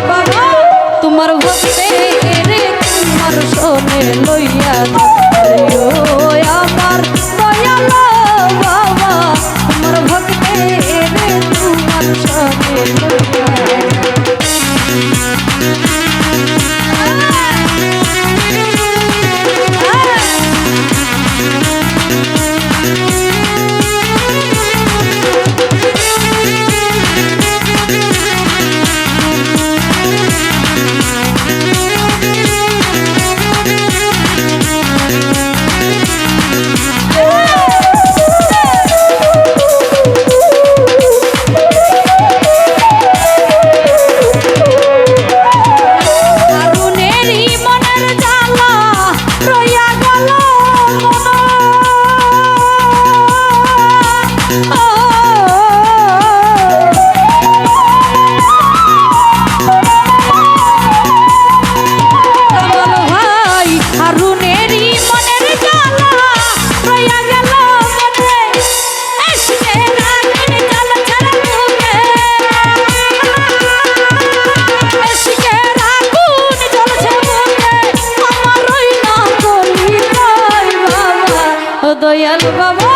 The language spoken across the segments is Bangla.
বাবা তোমার ভক্তে রে তোমার সোনে লইয়া আমার দয়াল দয়াল বাবা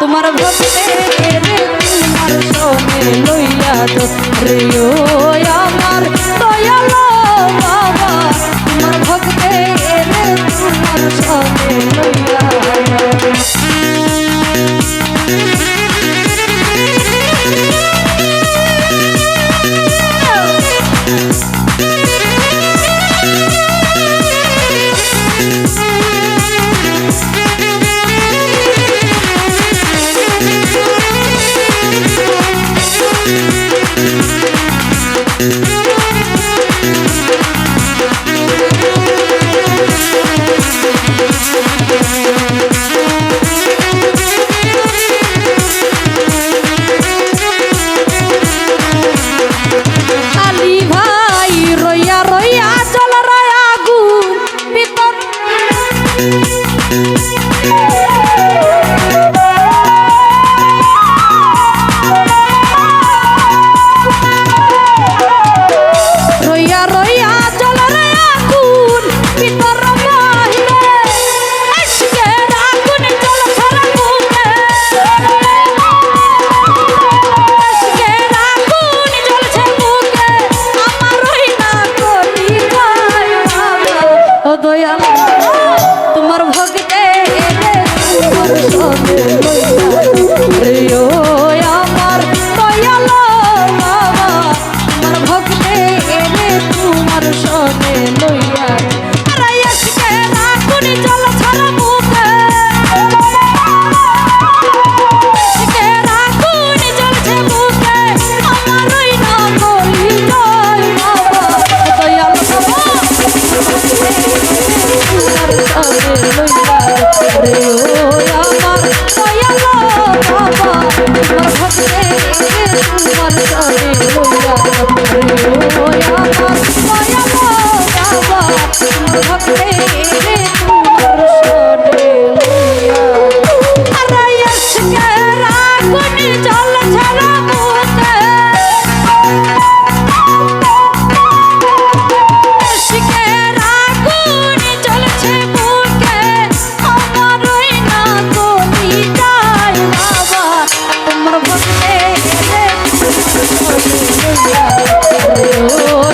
তোমার লইয়া রে আমার দয়াল বাবা তোমার ও